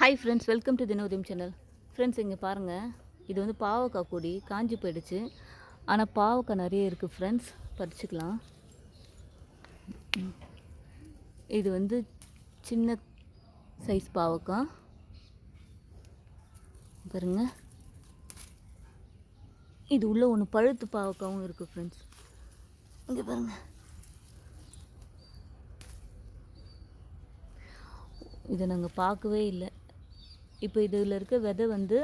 Hi friends welcome to Dinodayam channel friends இங்கே பாருங்கள் இது வந்து பாவக்காய் கொடி காஞ்சி போயிடுச்சு. ஆனால் பாவக்காய் நிறைய இருக்குது ஃப்ரெண்ட்ஸ் பறிச்சுக்கலாம். இது வந்து சின்ன சைஸ் பாவக்காய். பாருங்க. இது உள்ள ஒன்று பழுத்து பாவக்காவும் இருக்குது ஃப்ரெண்ட்ஸ் இங்கே பாருங்கள் இதை நாங்கள் பார்க்கவே இல்லை. இப்போ இதில் இருக்க விதை வந்து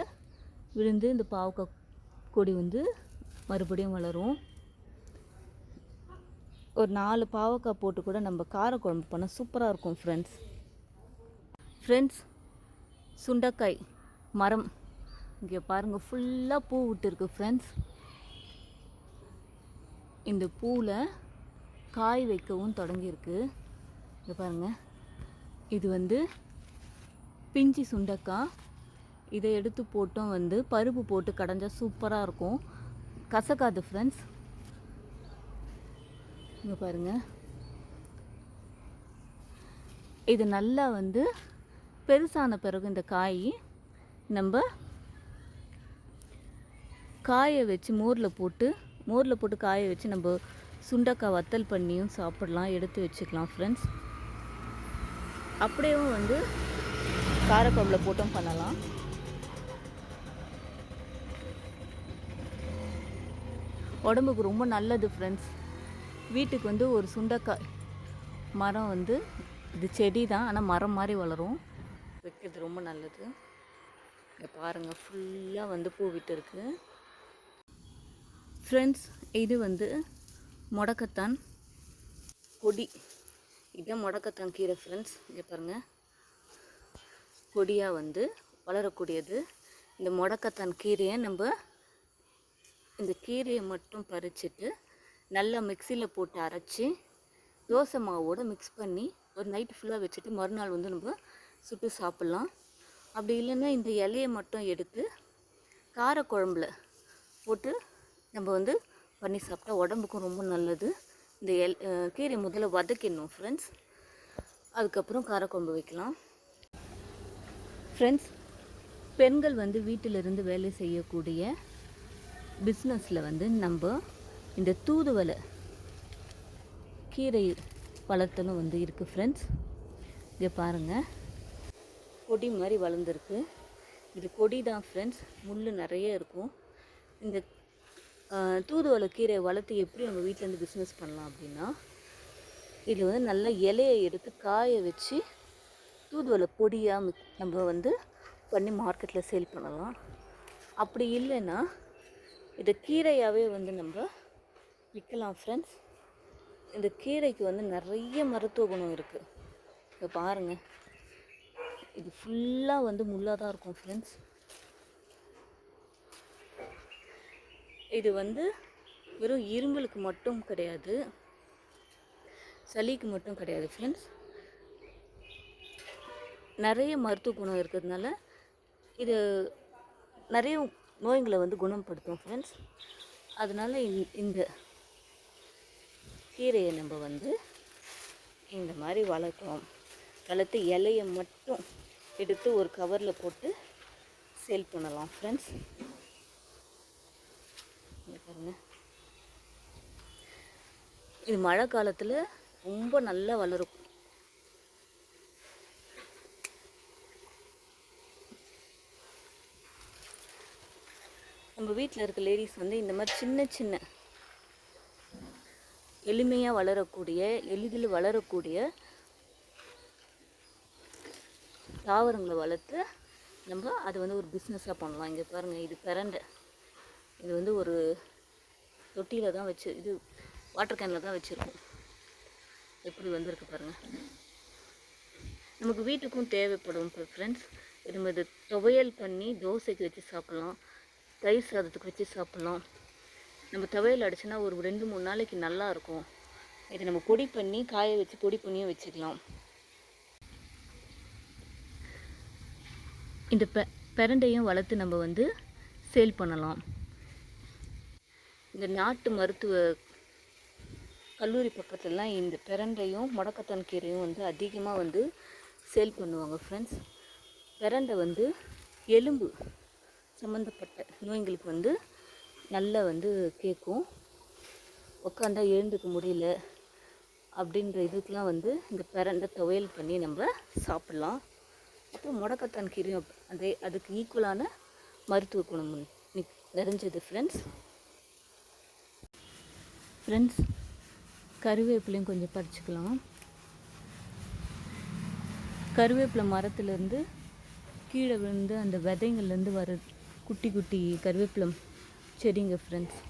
விழுந்து இந்த பாவக்காய் கொடி வந்து மறுபடியும் வளரும். ஒரு நாலு பாவக்காய் போட்டு கூட நம்ம காரக்குழம்பு பண்ணால் சூப்பராக இருக்கும் ஃப்ரெண்ட்ஸ் ஃப்ரெண்ட்ஸ் சுண்டக்காய் மரம். இங்கே பாருங்கள் ஃபுல்லாக பூ விட்டுருக்கு ஃப்ரெண்ட்ஸ் இந்த பூவில் காய் வைக்கவும் தொடங்கியிருக்கு. இங்கே பாருங்கள் இது வந்து பிஞ்சி சுண்டக்காய் இதை எடுத்து போட்டோம் வந்து பருப்பு போட்டு கடைஞ்சா சூப்பராக இருக்கும். கசக்காது ஃப்ரெண்ட்ஸ் இங்கே பாருங்கள் இது நல்லா வந்து பெருசான பிறகு இந்த காய் நம்ம காயை வச்சு மோரில் போட்டு மோரில் போட்டு காய வச்சு நம்ம சுண்டக்காய் வத்தல் பண்ணியும் சாப்பிடலாம் எடுத்து வச்சுக்கலாம் ஃப்ரெண்ட்ஸ் அப்படியேவும் வந்து காரக்குழம்புல போட்டும் பண்ணலாம். உடம்புக்கு ரொம்ப நல்லது ஃப்ரெண்ட்ஸ் வீட்டுக்கு வந்து ஒரு சுண்டக்காய் மரம் வந்து இது செடி தான் ஆனால் மரம் மாதிரி வளரும். வைக்கிறது ரொம்ப நல்லது. இங்கே பாருங்கள் ஃபுல்லாக வந்து பூ விட்டுருக்கு. ஃப்ரெண்ட்ஸ் இது வந்து முடக்கத்தான் கொடி இதுதான் முடக்கத்தான் கீரை ஃப்ரெண்ட்ஸ் இங்கே பாருங்கள் கொடியாக வந்து வளரக்கூடியது. இந்த முடக்கத்தான் கீரையை நம்ம இந்த கீரையை மட்டும் பறிச்சுட்டு நல்லா மிக்சியில் போட்டு அரைச்சி தோசை மாவோடு மிக்ஸ் பண்ணி ஒரு நைட்டு ஃபுல்லாக வச்சுட்டு மறுநாள் வந்து நம்ம சுட்டு சாப்பிட்லாம். அப்படி இல்லைன்னா இந்த இலையை மட்டும் எடுத்து காரக்குழம்புல போட்டு நம்ம வந்து பண்ணி சாப்பிட்டா உடம்புக்கும் ரொம்ப நல்லது. இந்த எல் கீரை முதல்ல வதக்கிடணும் ஃப்ரெண்ட்ஸ் அதுக்கப்புறம் காரக்குழம்பு வைக்கலாம். ஃப்ரெண்ட்ஸ் பெண்கள் வந்து வீட்டிலிருந்து வேலை செய்யக்கூடிய பிஸ்னஸில் வந்து நம்ம இந்த தூதுவளை கீரை வளர்த்தலும் வந்து இருக்குது ஃப்ரெண்ட்ஸ் இங்கே பாருங்கள் கொடி மாதிரி வளர்ந்துருக்கு. இது கொடி தான் ஃப்ரெண்ட்ஸ் முள் நிறைய இருக்கும். இந்த தூதுவலை தூதுவளை கீரை வளர்த்து எப்படி நம்ம வீட்டிலேருந்து பிஸ்னஸ் பண்ணலாம் அப்படின்னா இது வந்து நல்லா இலையை எடுத்து காய வச்சு தூதுவளை பொடியாக நம்ம வந்து பண்ணி மார்க்கெட்டில் சேல் பண்ணலாம். அப்படி இல்லைன்னா இதை கீரையாகவே வந்து நம்ம விற்கலாம் ஃப்ரெண்ட்ஸ் இந்த கீரைக்கு வந்து நிறைய மருத்துவ குணம் இருக்குது இதை பாருங்கள் இது ஃபுல்லாக வந்து முள்ளாக தான் இருக்கும் ஃப்ரெண்ட்ஸ் இது வந்து வெறும் இரும்பலுக்கு மட்டும் கிடையாது சளிக்கு மட்டும் கிடையாது ஃப்ரெண்ட்ஸ் நிறைய மருத்துவ குணம் இருக்கிறதுனால இது நிறைய நோய்களை வந்து குணப்படுத்தும் ஃப்ரெண்ட்ஸ் அதனால் இந்த கீரையை நம்ம வந்து இந்த மாதிரி வளர்க்குறோம். வளர்த்து இலையை மட்டும் எடுத்து ஒரு கவரில் போட்டு சேல் பண்ணலாம் ஃப்ரெண்ட்ஸ் பாருங்க. இது மழை காலத்தில் ரொம்ப நல்லா வளரும். நம்ம வீட்டில் இருக்க லேடிஸ் வந்து இந்த மாதிரி சின்ன சின்ன எளிமையாக வளரக்கூடிய எளிதில் வளரக்கூடிய தாவரங்களை வளர்த்து நம்ம அதை வந்து ஒரு பிஸ்னஸாக பண்ணலாம். இங்கே பாருங்கள் இது பிரண்டை. இது வந்து ஒரு தொட்டியில் தான் வச்சு இது வாட்டர் கேனில் தான் வச்சுருக்கோம். எப்படி வந்திருக்கு பாருங்கள் நமக்கு வீட்டுக்கும் தேவைப்படும் இப்போ ஃப்ரெண்ட்ஸ் நம்ம இது துவையல் பண்ணி தோசைக்கு வச்சு சாப்பிட்லாம். தயிர் சாதத்துக்கு வச்சு சாப்பிட்லாம். நம்ம துவையல் அடிச்சுன்னா ஒரு ரெண்டு மூணு நாளைக்கு நல்லா இருக்கும் இதை நம்ம பொடி பண்ணி காய வச்சு பொடி பண்ணியும் வச்சுக்கலாம். இந்த பெ பெரண்டையும் வளர்த்து நம்ம வந்து சேல் பண்ணலாம். இந்த நாட்டு மருத்துவ கல்லூரி பக்கத்துலலாம் இந்த பிரண்டையும் முடக்கத்தான் கீரையும் வந்து அதிகமாக வந்து சேல் பண்ணுவாங்க ஃப்ரெண்ட்ஸ் பிரண்டை வந்து எலும்பு சம்மந்தப்பட்ட நோய்களுக்கு வந்து நல்லா வந்து கேட்கும். உட்காந்தா எழுந்துக்க முடியல அப்படின்ற இதுக்கெலாம் வந்து இந்த பிறண்ட துவையல் பண்ணி நம்ம சாப்பிட்லாம். அப்புறம் முடக்கத்தான் கீரையும் அதே அதுக்கு ஈக்குவலான மருத்துவ குணம் நிறைஞ்சது ஃப்ரெண்ட்ஸ் ஃப்ரெண்ட்ஸ் கருவேப்பிலையும் கொஞ்சம் பறிச்சுக்கலாம். கருவேப்பிலை மரத்துலேருந்து கீழே விழுந்து அந்த விதைங்கள்லேருந்து வர குட்டி குட்டி கருவேப்பிலை செடிங்க ஃப்ரெண்ட்ஸ்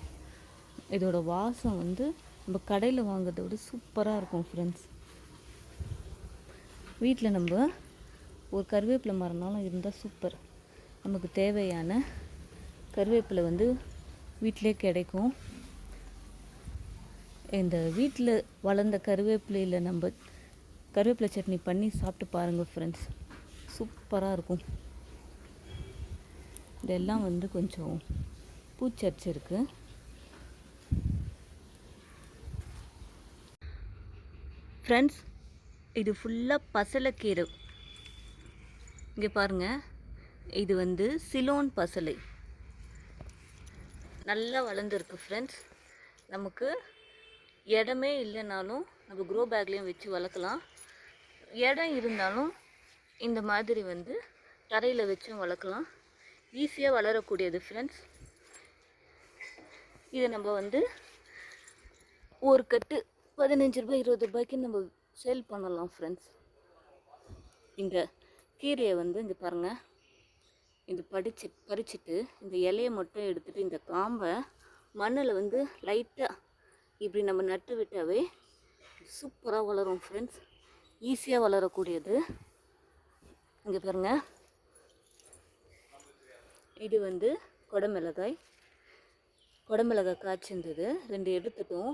இதோட வாசம் வந்து நம்ம கடையில் வாங்குறத விட சூப்பராக இருக்கும் ஃப்ரெண்ட்ஸ் வீட்டில் நம்ம ஒரு கருவேப்பிலை மரம்னாலும் இருந்தால் சூப்பர் நமக்கு தேவையான கருவேப்பிலை வந்து வீட்டிலே கிடைக்கும். இந்த வீட்டில் வளர்ந்த கருவேப்பிலையில் நம்ம கருவேப்பிலை சட்னி பண்ணி சாப்பிட்டு பாருங்கள் ஃப்ரெண்ட்ஸ் சூப்பராக இருக்கும். இதெல்லாம் வந்து கொஞ்சம் பூச்சரிச்சிருக்கு ஃப்ரெண்ட்ஸ் இது ஃபுல்லாக பசலைக்கீரை. இங்கே பாருங்கள் இது வந்து சிலோன் பசலை. நல்லா வளர்ந்துருக்கு ஃப்ரெண்ட்ஸ் நமக்கு இடமே இல்லைனாலும் நம்ம க்ரோ பேக்லேயும் வச்சு வளர்க்கலாம். இடம் இருந்தாலும் இந்த மாதிரி வந்து தரையில் வச்சும் வளர்க்கலாம். ஈஸியாக வளரக்கூடியது ஃப்ரெண்ட்ஸ் இதை நம்ம வந்து ஒரு கட்டு பதினஞ்சு ரூபாய் இருபது ரூபாய்க்கு நம்ம சேல் பண்ணலாம் ஃப்ரெண்ட்ஸ் இந்த கீரையை வந்து இங்கே பாருங்கள் இது படிச்சு பறிச்சுட்டு இந்த இலையை மட்டும் எடுத்துகிட்டு இந்த காம்பை மண்ணில் வந்து லைட்டாக இப்படி நம்ம நட்டு விட்டாவே சூப்பராக வளரும் ஃப்ரெண்ட்ஸ் ஈஸியாக வளரக்கூடியது. இங்கே பாருங்கள் இது வந்து குடமிளகாய். குடமிளகாய் காய்ச்சிருந்தது. ரெண்டு எடுத்துட்டோம்.